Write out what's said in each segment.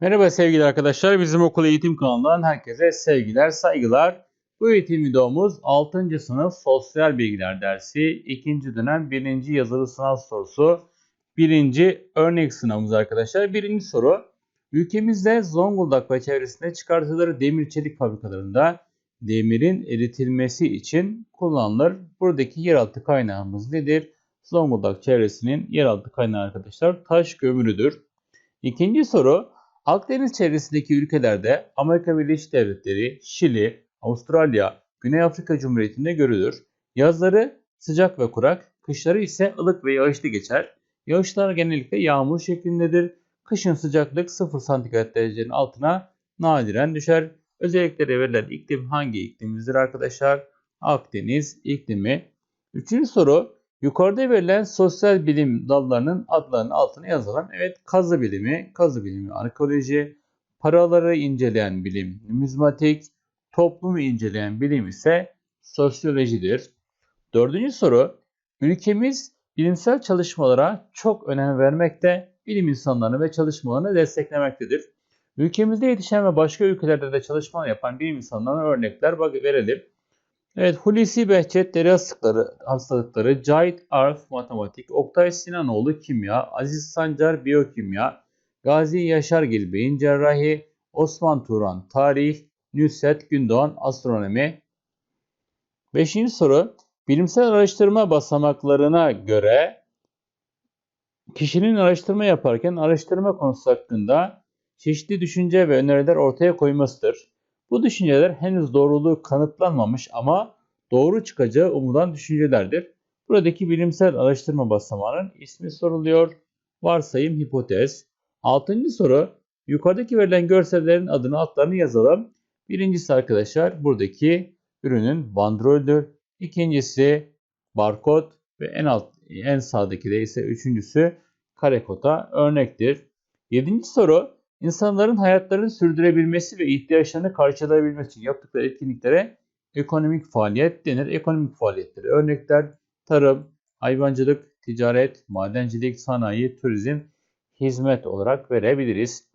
Merhaba sevgili arkadaşlar. Bizim okul eğitim kanalından herkese sevgiler, saygılar. Bu eğitim videomuz 6. sınıf sosyal bilgiler dersi 2. dönem 1. yazılı sınav sorusu. 1. örnek sınavımız arkadaşlar. Birinci soru. Ülkemizde Zonguldak ve çevresinde çıkartıları demir çelik fabrikalarında demirin eritilmesi için kullanılır. Buradaki yeraltı kaynağımız nedir? Zonguldak çevresinin yeraltı kaynağı arkadaşlar taş kömürüdür. İkinci soru. Akdeniz çevresindeki ülkelerde Amerika Birleşik Devletleri, Şili, Avustralya, Güney Afrika Cumhuriyeti'nde görülür. Yazları sıcak ve kurak, kışları ise ılık ve yağışlı geçer. Yağışlar genellikle yağmur şeklindedir. Kışın sıcaklık 0 santigrat derecenin altına nadiren düşer. Özellikleri verilen iklim hangi iklimimizdir arkadaşlar? Akdeniz iklimi. Üçüncü soru. Yukarıda verilen sosyal bilim dallarının adlarının altına yazalım. Evet kazı bilimi, kazı bilimi arkeoloji, paraları inceleyen bilim numizmatik, toplumu inceleyen bilim ise sosyolojidir. Dördüncü soru. Ülkemiz bilimsel çalışmalara çok önem vermekte, bilim insanlarını ve çalışmalarını desteklemektedir. Ülkemizde yetişen ve başka ülkelerde de çalışma yapan bilim insanlarına örnekler verelim. Evet, Hulusi Behçet deri hastalıkları, hastalıkları, Cahit Arf matematik, Oktay Sinanoğlu kimya, Aziz Sancar biyokimya, Gazi Yaşargil beyin cerrahi, Osman Turan tarih, Nusret Gündoğan astronomi. Beşinci soru, bilimsel araştırma basamaklarına göre kişinin araştırma yaparken araştırma konusu hakkında çeşitli düşünce ve öneriler ortaya koymasıdır. Bu düşünceler henüz doğruluğu kanıtlanmamış ama doğru çıkacağı umulan düşüncelerdir. Buradaki bilimsel araştırma basamağının ismi soruluyor. Varsayım hipotez. Altıncı soru. Yukarıdaki verilen görsellerin adını altlarını yazalım. Birincisi arkadaşlar buradaki ürünün bandroldür. İkincisi barkod ve en alt en sağdaki de ise üçüncüsü karekota örnektir. Yedinci soru İnsanların hayatlarını sürdürebilmesi ve ihtiyaçlarını karşılayabilmesi için yaptıkları etkinliklere ekonomik faaliyet denir. Ekonomik faaliyetleri örnekler tarım, hayvancılık, ticaret, madencilik, sanayi, turizm, hizmet olarak verebiliriz.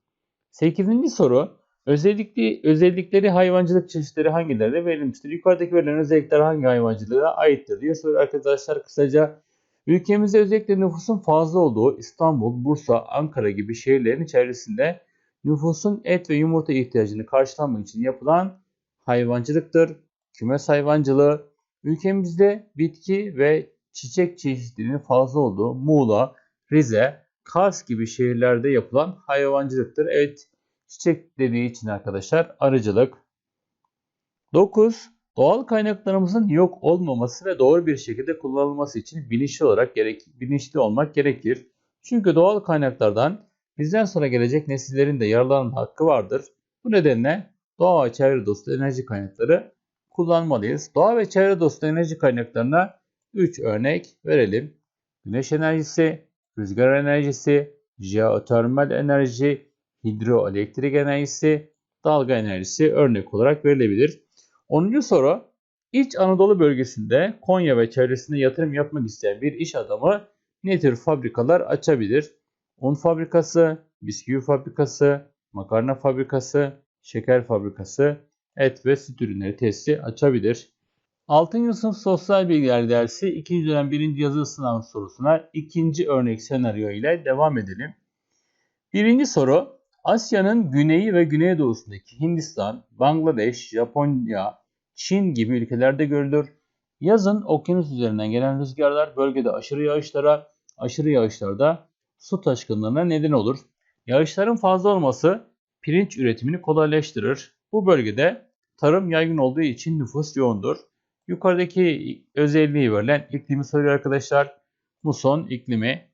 8. soru özellikli özellikleri hayvancılık çeşitleri hangilerine verilmiştir? Yukarıdaki verilen özellikler hangi hayvancılığa aittir diye soruyor arkadaşlar kısaca. Ülkemizde özellikle nüfusun fazla olduğu İstanbul, Bursa, Ankara gibi şehirlerin içerisinde nüfusun et ve yumurta ihtiyacını karşılamak için yapılan hayvancılıktır. Kümes hayvancılığı ülkemizde bitki ve çiçek çeşitlerinin fazla olduğu Muğla, Rize, Kars gibi şehirlerde yapılan hayvancılıktır. Evet çiçek dediği için arkadaşlar arıcılık. 9. Doğal kaynaklarımızın yok olmaması ve doğru bir şekilde kullanılması için bilinçli olarak gerek, bilinçli olmak gerekir. Çünkü doğal kaynaklardan Bizden sonra gelecek nesillerin de yararlanma hakkı vardır. Bu nedenle doğa ve çevre dostu enerji kaynakları kullanmalıyız. Doğa ve çevre dostu enerji kaynaklarına 3 örnek verelim. Güneş enerjisi, rüzgar enerjisi, jeotermal enerji, hidroelektrik enerjisi, dalga enerjisi örnek olarak verilebilir. 10. soru İç Anadolu bölgesinde Konya ve çevresinde yatırım yapmak isteyen bir iş adamı ne tür fabrikalar açabilir? Un fabrikası, bisküvi fabrikası, makarna fabrikası, şeker fabrikası, et ve süt ürünleri tesisi açabilir. 6. sınıf sosyal bilgiler dersi 2. dönem 1. yazılı sınav sorusuna ikinci örnek senaryo ile devam edelim. Birinci soru Asya'nın güneyi ve güneydoğusundaki Hindistan, Bangladeş, Japonya, Çin gibi ülkelerde görülür. Yazın okyanus üzerinden gelen rüzgarlar bölgede aşırı yağışlara, aşırı yağışlarda su taşkınlığına neden olur. Yağışların fazla olması pirinç üretimini kolaylaştırır. Bu bölgede tarım yaygın olduğu için nüfus yoğundur. Yukarıdaki özelliği verilen iklimi soruyor arkadaşlar. Muson iklimi.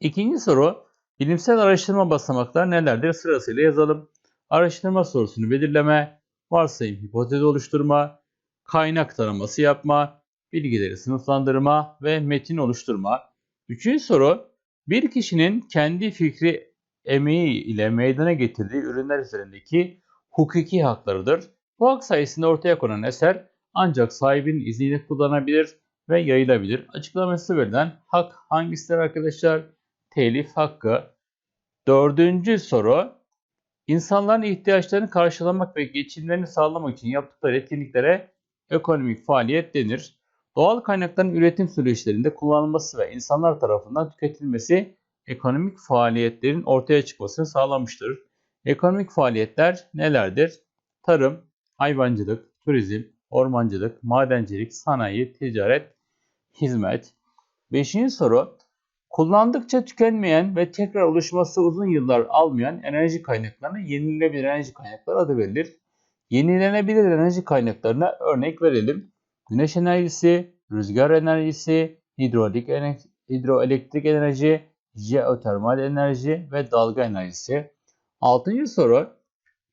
İkinci soru bilimsel araştırma basamakları nelerdir sırasıyla yazalım. Araştırma sorusunu belirleme, varsayım hipotez oluşturma, kaynak taraması yapma, bilgileri sınıflandırma ve metin oluşturma. Üçüncü soru bir kişinin kendi fikri emeği ile meydana getirdiği ürünler üzerindeki hukuki haklarıdır. Bu hak sayesinde ortaya konan eser ancak sahibinin izniyle kullanabilir ve yayılabilir. Açıklaması verilen hak hangisidir arkadaşlar? Telif hakkı. Dördüncü soru. İnsanların ihtiyaçlarını karşılamak ve geçimlerini sağlamak için yaptıkları etkinliklere ekonomik faaliyet denir. Doğal kaynakların üretim süreçlerinde kullanılması ve insanlar tarafından tüketilmesi ekonomik faaliyetlerin ortaya çıkmasını sağlamıştır. Ekonomik faaliyetler nelerdir? Tarım, hayvancılık, turizm, ormancılık, madencilik, sanayi, ticaret, hizmet. Beşinci soru. Kullandıkça tükenmeyen ve tekrar oluşması uzun yıllar almayan enerji kaynaklarına yenilenebilir enerji kaynakları adı verilir. Yenilenebilir enerji kaynaklarına örnek verelim. Güneş enerjisi, rüzgar enerjisi, hidrolik hidroelektrik enerji, jeotermal enerji ve dalga enerjisi. Altıncı soru.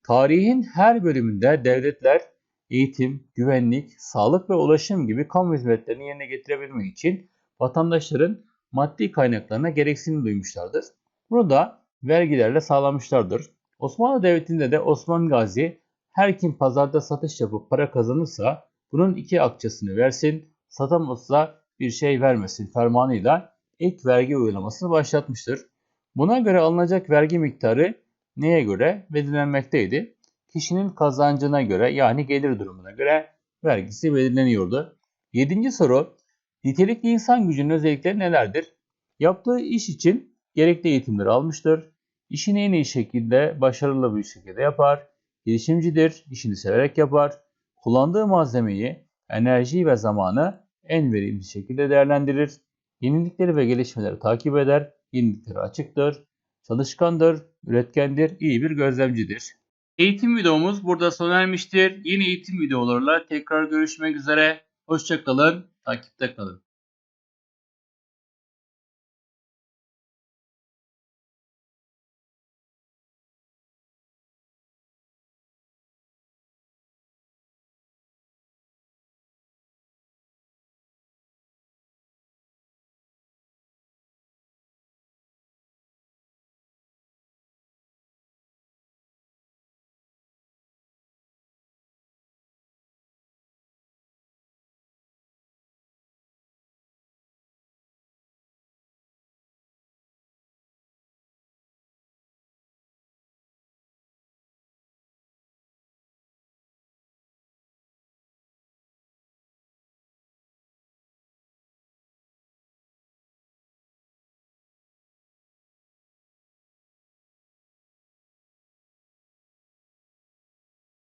Tarihin her bölümünde devletler eğitim, güvenlik, sağlık ve ulaşım gibi kamu hizmetlerini yerine getirebilmek için vatandaşların maddi kaynaklarına gereksinim duymuşlardır. Bunu da vergilerle sağlamışlardır. Osmanlı Devleti'nde de Osman Gazi her kim pazarda satış yapıp para kazanırsa bunun iki akçesini versin, satamazsa bir şey vermesin fermanıyla ilk vergi uygulamasını başlatmıştır. Buna göre alınacak vergi miktarı neye göre belirlenmekteydi? Kişinin kazancına göre yani gelir durumuna göre vergisi belirleniyordu. Yedinci soru. Nitelikli insan gücünün özellikleri nelerdir? Yaptığı iş için gerekli eğitimleri almıştır. İşini en iyi şekilde, başarılı bir şekilde yapar. Girişimcidir, işini severek yapar. Kullandığı malzemeyi, enerjiyi ve zamanı en verimli şekilde değerlendirir. Yenilikleri ve gelişmeleri takip eder. Yeniliklere açıktır. Çalışkandır, üretkendir, iyi bir gözlemcidir. Eğitim videomuz burada sona ermiştir. Yeni eğitim videolarıyla tekrar görüşmek üzere. Hoşçakalın, takipte kalın.